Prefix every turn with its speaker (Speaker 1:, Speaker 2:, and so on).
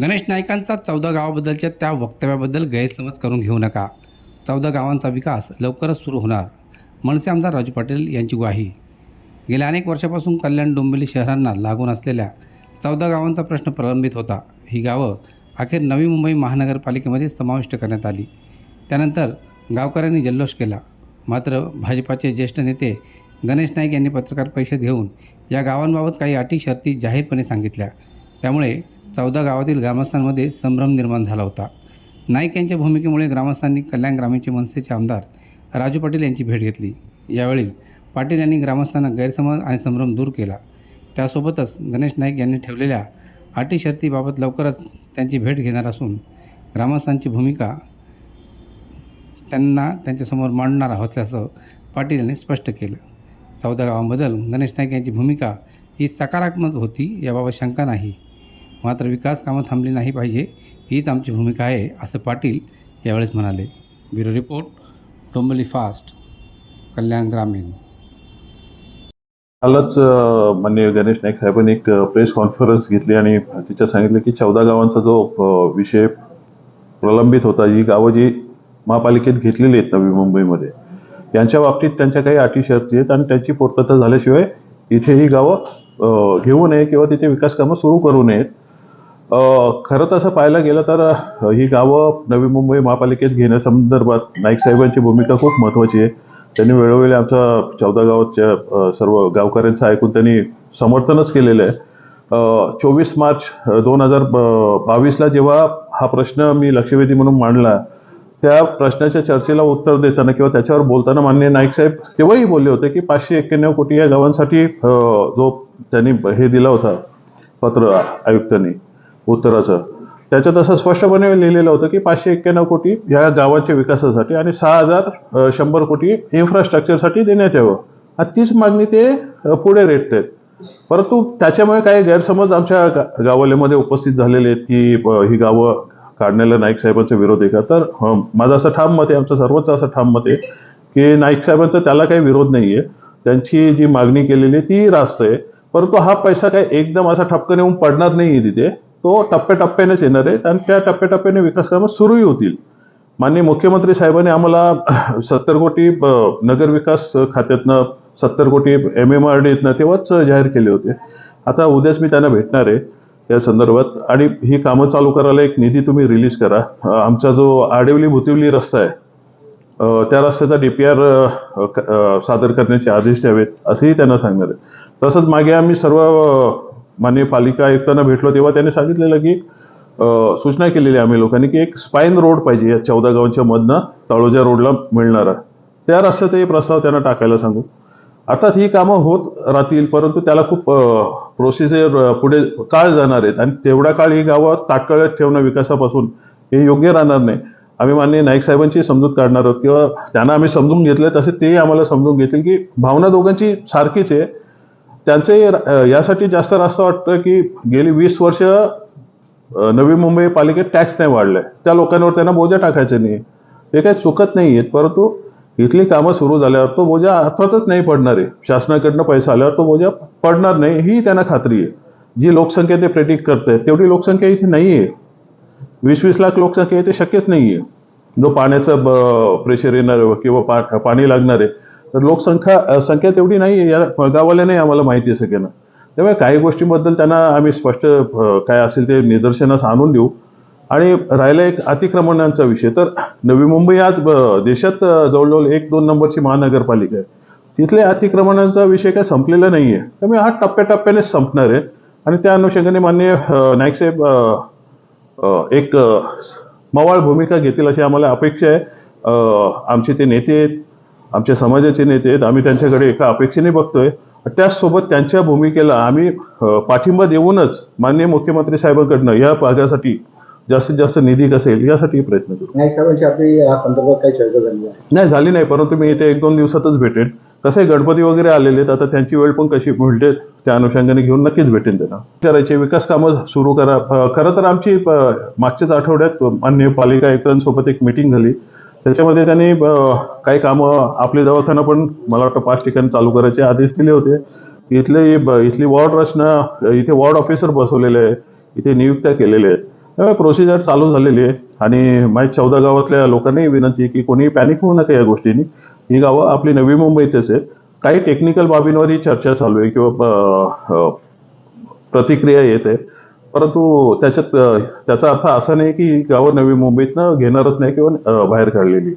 Speaker 1: गणेश नाईकांचा चौदा गावाबद्दलच्या त्या वक्तव्याबद्दल गैरसमज करून घेऊ नका. चौदा गावांचा विकास लवकरच सुरू होणार मनसे आमदार राजू पाटील यांची ग्वाही. गेल्या अनेक वर्षापासून कल्याण डोंबिवली शहरांना लागून असलेल्या चौदा गावांचा प्रश्न प्रलंबित होता. ही गावं अखेर नवी मुंबई महानगरपालिकेमध्ये समाविष्ट करण्यात आली. त्यानंतर गावकऱ्यांनी जल्लोष केला. मात्र भाजपाचे ज्येष्ठ नेते गणेश नाईक यांनी पत्रकार परिषद घेऊन या गावांबाबत काही अटी शर्ती जाहीरपणे सांगितल्या. त्यामुळे चौदा गावातील ग्रामस्थांमध्ये संभ्रम निर्माण झाला होता. नाईक यांच्या भूमिकेमुळे ग्रामस्थांनी कल्याण ग्रामीणचे मनसेचे आमदार राजू पाटील यांची भेट घेतली. यावेळी पाटील यांनी ग्रामस्थांना गैरसमज आणि संभ्रम दूर केला. त्यासोबतच गणेश नाईक यांनी ठेवलेल्या अटी शर्तीबाबत लवकरच त्यांची भेट घेणार असून ग्रामस्थांची भूमिका त्यांना त्यांच्यासमोर मांडणार असल्याचं पाटील यांनी स्पष्ट केलं. चौदा गावांबद्दल गणेश नाईक यांची भूमिका ही सकारात्मक होती याबाबत शंका नाही. मात्र विकास कामं थांबली नाही पाहिजे हीच आमची भूमिका आहे असं पाटील यावेळेस म्हणाले. Bureau report Dombivli fast Kalyan ग्रामीण.
Speaker 2: कालच अ, माननीय गणेश नाईक साहेबांनी एक प्रेस कॉन्फरन्स घेतली आणि तिच्यात सांगितलं की चौदा गावांचा जो विषय प्रलंबित होता ही गावं जी महापालिकेत घेतलेली आहेत नवी मुंबईमध्ये यांच्या बाबतीत त्यांच्या काही अटी शर्ती आहेत आणि त्याची पूर्तता झाल्याशिवाय इथे ही गावं घेऊ नये किंवा तिथे विकास कामं सुरू करू नयेत. खरं तसं पाहायला गेलं तर ही गावं नवी मुंबई महापालिकेत घेण्यासंदर्भात नाईक साहेबांची भूमिका खूप महत्त्वाची आहे. त्यांनी वेळोवेळी आमच्या चौदा गावाच्या सर्व गावकऱ्यांचं ऐकून त्यांनी समर्थनच केलेलं आहे. चोवीस मार्च दोन हजार बावीसला जेव्हा हा प्रश्न मी लक्षवेधी म्हणून मांडला त्या प्रश्नाच्या चर्चेला उत्तर देताना किंवा त्याच्यावर बोलताना माननीय नाईक साहेब तेव्हाही बोलले होते की पाचशे एक्क्याण्णव कोटी या गावांसाठी जो त्यांनी हे दिला होता पत्र आयुक्तांनी उत्तराचं. त्याच्यात असं स्पष्टपणे लिहिलेलं होतं की पाचशे एक्क्याण्णव कोटी या गावाच्या विकासासाठी आणि सहा हजार शंभर कोटी इन्फ्रास्ट्रक्चरसाठी देण्यात यावं. आणि तीच मागणी ते पुढे रेटत आहेत परंतु त्याच्यामुळे काही गैरसमज आमच्या गावालेमध्ये उपस्थित झालेले आहेत की ही गावं काढण्याला नाईक साहेबांचा विरोध आहे का? तर माझं असं ठाम मत आहे आमचं सर्वच असं ठाम मत आहे की नाईक साहेबांचा त्याला काही विरोध नाही आहे त्यांची जी मागणी केलेली आहे ती रास्त आहे. परंतु हा पैसा काही एकदम असा ठपकन येऊन पडणार नाही आहे तिथे. तो टप्प्याटप्प्यानेच येणार आहे. आणि त्या टप्प्याटप्प्याने विकास कामं सुरूही होतील. माननीय मुख्यमंत्री साहेबांनी आम्हाला सत्तर कोटी नगरविकास नगर विकास खात्यातनं सत्तर कोटी एम एम आर डीतनं तेव्हाच जाहीर केले होते. आता उद्याच मी त्यांना भेटणार आहे त्या संदर्भात. आणि ही कामं चालू करायला एक निधी तुम्ही रिलीज करा. आमचा जो आडिवली भुतिवली रस्ता आहे त्या रस्त्याचा डी पी आर सादर करण्याचे आदेश द्यावेत असंही त्यांना सांगणार आहे. तसंच मागे आम्ही सर्व अ, माननीय पालिका आयुक्तांना भेटलो तेव्हा त्यांनी सांगितलेलं की सूचना केलेली आहे आम्ही लोकांनी की एक स्पाईन रोड पाहिजे या चौदा गावांच्या मधनं तळोजा रोडला मिळणारा. त्या रस्त्यातही प्रस्ताव त्यांना टाकायला सांगू. अर्थात ही कामं होत राहतील परंतु त्याला खूप प्रोसिजर पुढे काळ जाणार आहेत. आणि तेवढा काळ ही गावं ताटकळत ठेवणं विकासापासून हे योग्य राहणार नाही. आम्ही माननीय नाईक साहेबांची समजूत काढणार आहोत किंवा त्यांना आम्ही समजून घेतलं तसे तेही आम्हाला समजून घेतील की भावना दोघांची सारखीच आहे. त्यांचे यासाठी जास्त रास्त वाटतं की गेली वीस वर्ष नवी मुंबई पालिकेत टॅक्स नाही वाढलाय त्या लोकांवर त्यांना बोजा टाकायचे नाही. ते काही चुकत नाही आहेत परंतु इथली कामं सुरू झाल्यावर तो बोजा अर्थातच नाही पडणार आहे. शासनाकडनं पैसा आल्यावर तो बोजा पडणार नाही ही त्यांना खात्री आहे. जी लोकसंख्या ते प्रेडिक्ट आहेत तेवढी लोकसंख्या इथे नाही आहे वीस वीस लाख लोकसंख्या इथे शक्यच नाही आहे जो पाण्याचं प्रेशर येणार किंवा पा पाणी लागणार आहे तर लोकसंख्या संख्या तेवढी नाही या गावाला नाही आम्हाला माहिती आहे केलं त्यामुळे काही गोष्टींबद्दल त्यांना आम्ही स्पष्ट काय असेल ते निदर्शनास आणून देऊ. आणि राहिला एक अतिक्रमणांचा विषय. तर नवी मुंबई आज देशात जवळजवळ एक दोन नंबरची महानगरपालिका आहे. तिथले अतिक्रमणांचा विषय काय संपलेला नाही आहे त्यामुळे हा टप्प्याटप्प्यानेच संपणार आहे. आणि त्या अनुषंगाने मान्य अ, नाईक साहेब एक मवाळ भूमिका घेतील अशी आम्हाला अपेक्षा आहे. आमचे ते नेते आहेत. आमच्या समाजाचे नेते आहेत. आम्ही त्यांच्याकडे एका अपेक्षेने बघतोय. त्याचसोबत त्यांच्या भूमिकेला आम्ही पाठिंबा देऊनच माननीय मुख्यमंत्री साहेबांकडनं या भागासाठी जास्तीत जास्त निधी कसेल यासाठी प्रयत्न करू.
Speaker 3: नाईक साहेबांची आपली या संदर्भात काही चर्चा झाली आहे
Speaker 2: नाही झाली नाही परंतु मी इथे एक दोन दिवसातच भेटेन. कसं गणपती वगैरे आलेले आहेत आता त्यांची वेळ पण कशी मिळते त्या अनुषंगाने घेऊन नक्कीच भेटेन त्यांना. करायचे विकास कामं सुरू करा. खरं तर आमची मागच्याच आठवड्यात माननीय पालिका आयुक्तांसोबत एक मिटिंग झाली. त्याच्यामध्ये त्यांनी काही कामं आपले दवाखाना पण मला वाटतं पाच ठिकाणी चालू करायचे आदेश दिले होते. इथले ब- इथली वॉर्ड रचना इथे वॉर्ड ऑफिसर बसवलेले आहे इथे नियुक्त्या केलेल्या आहेत. त्यामुळे प्रोसिजर चालू झालेली आहे. आणि माझ्या चौदा गावातल्या लोकांनी विनंती की कोणी पॅनिक होऊ नका या गोष्टींनी. ही गावं आपली नवी मुंबईतच आहेत. काही टेक्निकल बाबींवर ही चर्चा चालू आहे किंवा प्रतिक्रिया येत आहे परंतु त्याच्यात त्याचा अर्थ असा नाही की गावं नवी मुंबईतनं घेणारच नाही किंवा बाहेर काढलेली.